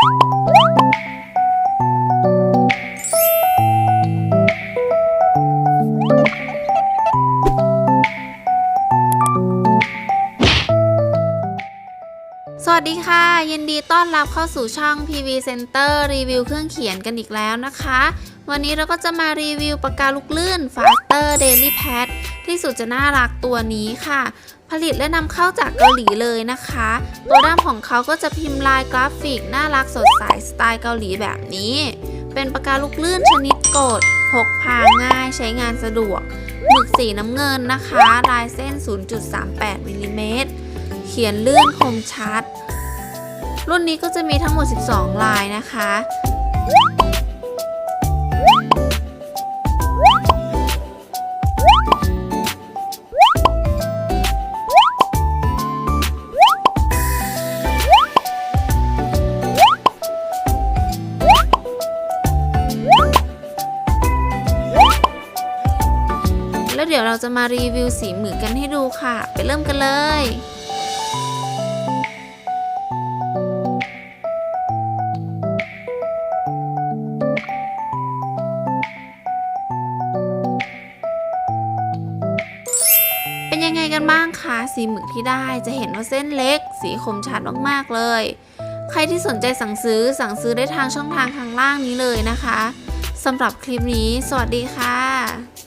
สวัสดีค่ะ ยินดีต้อนรับเข้าสู่ช่อง PV Center รีวิวเครื่องเขียนกันอีกแล้วนะคะ วันนี้เราก็จะมารีวิวปากกาลูกลื่น Faster Daily Pad ที่สุดจะน่ารักตัวนี้ค่ะ ผลิตและนำเข้าจากเกาหลีเลยนะคะ ตัวด้ามของเขาก็จะพิมพ์ลายกราฟิก น่ารักสดใสสไตล์เกาหลีแบบนี้ เป็นปากกาลูกลื่นชนิดกดพกพาง่ายใช้งานสะดวกหมึกสีน้ำเงินนะคะ ลายเส้น 0.38มิลลิเมตรเขียนลื่นคมชัด รุ่นนี้ก็จะมีทั้งหมด 12 ลายนะคะ เดี๋ยวเราจะมารีวิวสีหมึกกันให้ดูค่ะ ไปเริ่มกันเลยเป็นยังไงกันบ้างคะ สีหมึกที่ได้จะเห็นว่าเส้นเล็ก สีคมชัดมากๆเลย ใครที่สนใจสั่งซื้อสั่งซื้อได้ทางช่องทางข้างล่างนี้เลยนะคะสำหรับคลิปนี้ สวัสดีค่ะ